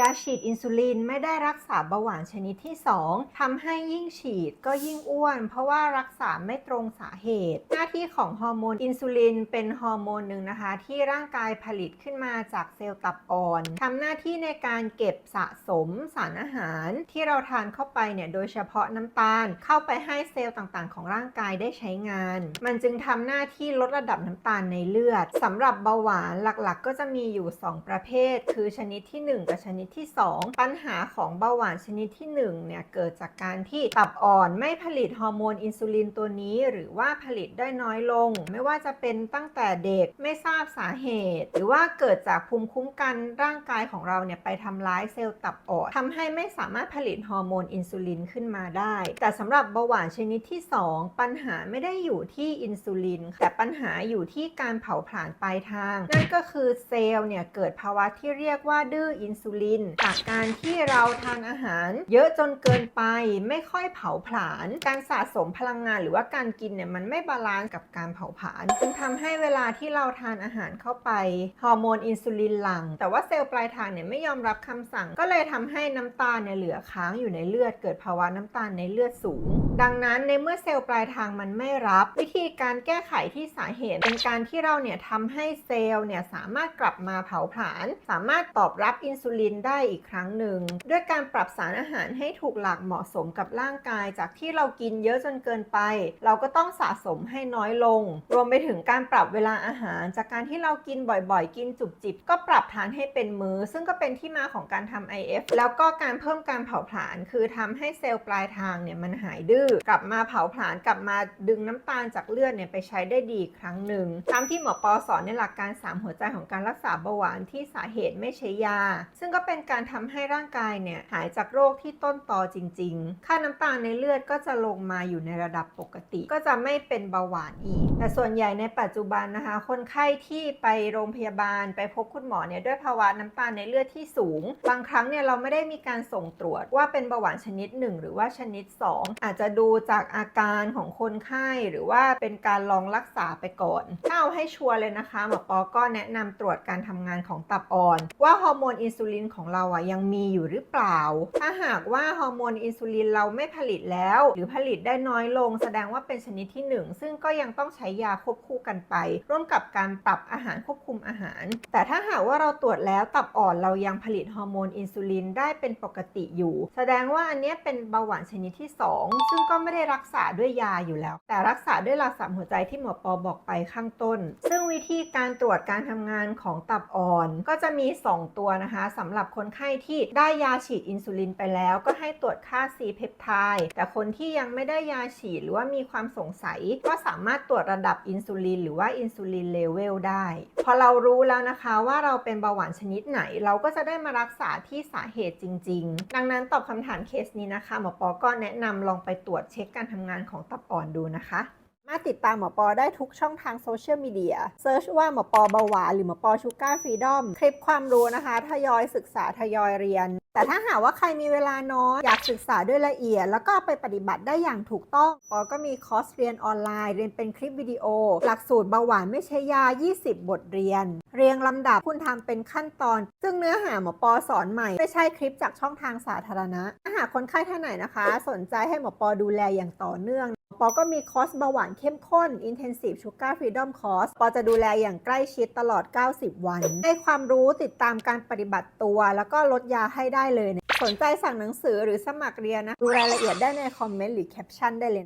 ยาฉีดอินซูลินไม่ได้รักษาเบาหวานชนิดที่ 2ทำให้ยิ่งฉีดก็ยิ่งอ้วน เพราะว่ารักษาไม่ตรงสาเหตุ หน้าที่ของฮอร์โมนอินซูลินเป็นฮอร์โมนหนึ่งนะคะ ที่ร่างกายผลิตขึ้นมาจากเซลล์ตับอ่อนทำหน้าที่ในการเก็บสะสมสารอาหาร ที่เราทานเข้าไปเนี่ยโดยเฉพาะน้ำตาล เข้าไปให้เซลล์ต่างๆ ของร่างกายได้ใช้งาน มันจึงทำหน้าที่ลดระดับน้ำตาลในเลือดสำหรับเบาหวานหลักๆ ก็จะมีอยู่ 2 ประเภท คือชนิดที่ 1 กับชนิดที่ 2 ปัญหาของเบาหวานชนิดที่1เนี่ยเกิดจากการที่ตับอ่อนไม่ผลิตฮอร์โมนอินซูลินตัวนี้ หรือว่าผลิตได้น้อยลง ไม่ว่าจะเป็นตั้งแต่เด็กไม่ทราบสาเหตุ หรือว่าเกิดจากภูมิคุ้มกันร่างกายของเราเนี่ยไปทำร้ายเซลล์ตับอ่อนทำให้ไม่สามารถผลิตฮอร์โมนอินซูลินขึ้นมาได้ แต่สำหรับเบาหวานชนิดที่ 2 ปัญหาไม่ได้อยู่ที่อินซูลิน แต่ปัญหาอยู่ที่การเผาผลาญปลายทาง นั่นก็คือเซลล์เนี่ยเกิดภาวะที่เรียกว่าดื้ออินซูลินจากการที่เราทานอาหาร เยอะจนเกินไปไม่ค่อยเผาผลาญการสะสมพลังงานหรือว่าการกินเนี่ยมันไม่บาลานซ์กับการเผาผลาญจึงทำให้เวลาที่เราทานอาหารเข้าไปฮอร์โมนอินซูลินหลั่งแต่ว่าเซลล์ปลายทางเนี่ยไม่ยอมรับคำสั่ง ก็เลยทำให้น้ำตาลเนี่ยเหลือค้างอยู่ในเลือดเกิดภาวะน้ำตาลในเลือดสูง ดังนั้นในเมื่อเซลล์ปลายทางมันไม่รับ วิธีการแก้ไขที่สาเหตุ เป็นการที่เราเนี่ยทำให้เซลล์เนี่ยสามารถกลับมาเผาผลาญสามารถตอบรับอินซูลินได้อีกครั้งหนึ่ง ด้วยการปรับสารอาหารให้ถูกหลักเหมาะสมกับร่างกาย จากที่เรากินเยอะจนเกินไป เราก็ต้องสะสมให้น้อยลง รวมไปถึงการปรับเวลาอาหาร จากการที่เรากินบ่อยๆ กินจุบจิบ ก็ปรับทานให้เป็นมือ ซึ่งก็เป็นที่มาของการทำ IF แล้วก็การเพิ่มการเผาผลาญคือทำให้เซลล์ปลายทางเนี่ยมันหายดื้อกลับมาเผาผลาญกลับมาดึงน้ำตาลจากเลือดเนี่ยไปใช้ได้ดีครั้งหนึ่งตามที่หมอปอสอนในหลักการ 3 หัวใจของการรักษาเบาหวานที่สาเหตุไม่ใช้ยา ซึ่งก็เป็นการทำให้ร่างกายเนี่ยหายจากโรคที่ต้นตอจริง ๆ ค่าน้ำตาลในเลือดก็จะลงมาอยู่ในระดับปกติ ก็จะไม่เป็นเบาหวานอีก แต่ส่วนใหญ่ในปัจจุบันนะคะ คนไข้ที่ไปโรงพยาบาลไปพบคุณหมอเนี่ยด้วยภาวะน้ำตาลในเลือดที่สูง บางครั้งเนี่ยเราไม่ได้มีการส่งตรวจว่าเป็นเบาหวานชนิด 1 หรือว่าชนิด 2 อาจจะดูจากอาการของคนไข้หรือว่าเป็นการลองรักษาไปก่อนถ้าเอาให้ชัวร์เลยนะคะหมอปอก็แนะนำตรวจการทำงานของตับอ่อน ว่าฮอร์โมนอินซูลินของเราอะยังมีอยู่หรือเปล่า ถ้าหากว่าฮอร์โมนอินซูลินเราไม่ผลิตแล้ว หรือผลิตได้น้อยลง แสดงว่าเป็นชนิดที่ 1 ซึ่งก็ยังต้องใช้ยาควบคู่กันไป ร่วมกับการปรับอาหารควบคุมอาหาร แต่ถ้าหากว่าเราตรวจแล้วตับอ่อนเรายังผลิตฮอร์โมนอินซูลินได้เป็นปกติอยู่ แสดงว่าอันนี้เป็นเบาหวานชนิดที่ 2 ซึ่งก็ไม่ได้รักษาด้วยยาอยู่แล้ว แต่รักษาด้วยหลักสามหัวใจที่หมอปอบอกไปข้างต้น ซึ่งวิธีการตรวจการทำงานของตับอ่อนก็จะมี 2 ตัวนะคะสำหรับคนไข้ที่ได้ยาฉีดอินซูลินไปแล้ว ก็ให้ตรวจค่า C เพปไทด์แต่คนที่ยังไม่ได้ยาฉีดหรือว่ามีความสงสัย ก็สามารถตรวจระดับอินซูลินหรือว่าอินซูลินเลเวลได้ พอเรารู้แล้วนะคะว่าเราเป็นเบาหวานชนิดไหน เราก็จะได้มารักษาที่สาเหตุจริง ๆ ดังนั้นตอบคำถามเคสนี้นะคะหมอปอก็แนะนำลองไปตรวจเช็คการทำงานของตับอ่อนดูนะคะ มาติดตามหมอปอได้ทุกช่องทางโซเชียลมีเดียเซิร์ชว่าหมอปอเบาหวานหรือหมอปอชูการ์ฟรีดอมคลิปความรู้นะคะ ทยอยศึกษาทยอยเรียน แต่ถ้าหากว่าใครมีเวลาน้อยอยากศึกษาด้วยละเอียด แล้วก็ไปปฏิบัติได้อย่างถูกต้อง ปอก็มีคอร์สเรียนออนไลน์ เรียนเป็นคลิปวิดีโอ หลักสูตรเบาหวานไม่ใช่ยา 20 บทเรียน เรียงลำดับคุณทำเป็นขั้นตอน ซึ่งเนื้อหาหมอปอสอนใหม่ ไม่ใช่คลิปจากช่องทางสาธารณะถ้าหากคนไข้ท่านไหนนะคะ สนใจให้หมอปอดูแลอย่างต่อเนื่อง ปอก็มีคอร์สเบาหวานเข้มข้น Intensive Sugar Freedom Course ปอจะดูแลอย่างใกล้ชิดตลอด 90 วัน ให้ความรู้ติดตามการปฏิบัติตัว แล้วก็ลดยาให้ได้เลย สนใจสั่งหนังสือหรือสมัครเรียนนะ ดูรายละเอียดได้ในคอมเมนต์หรือแคปชั่นได้เลย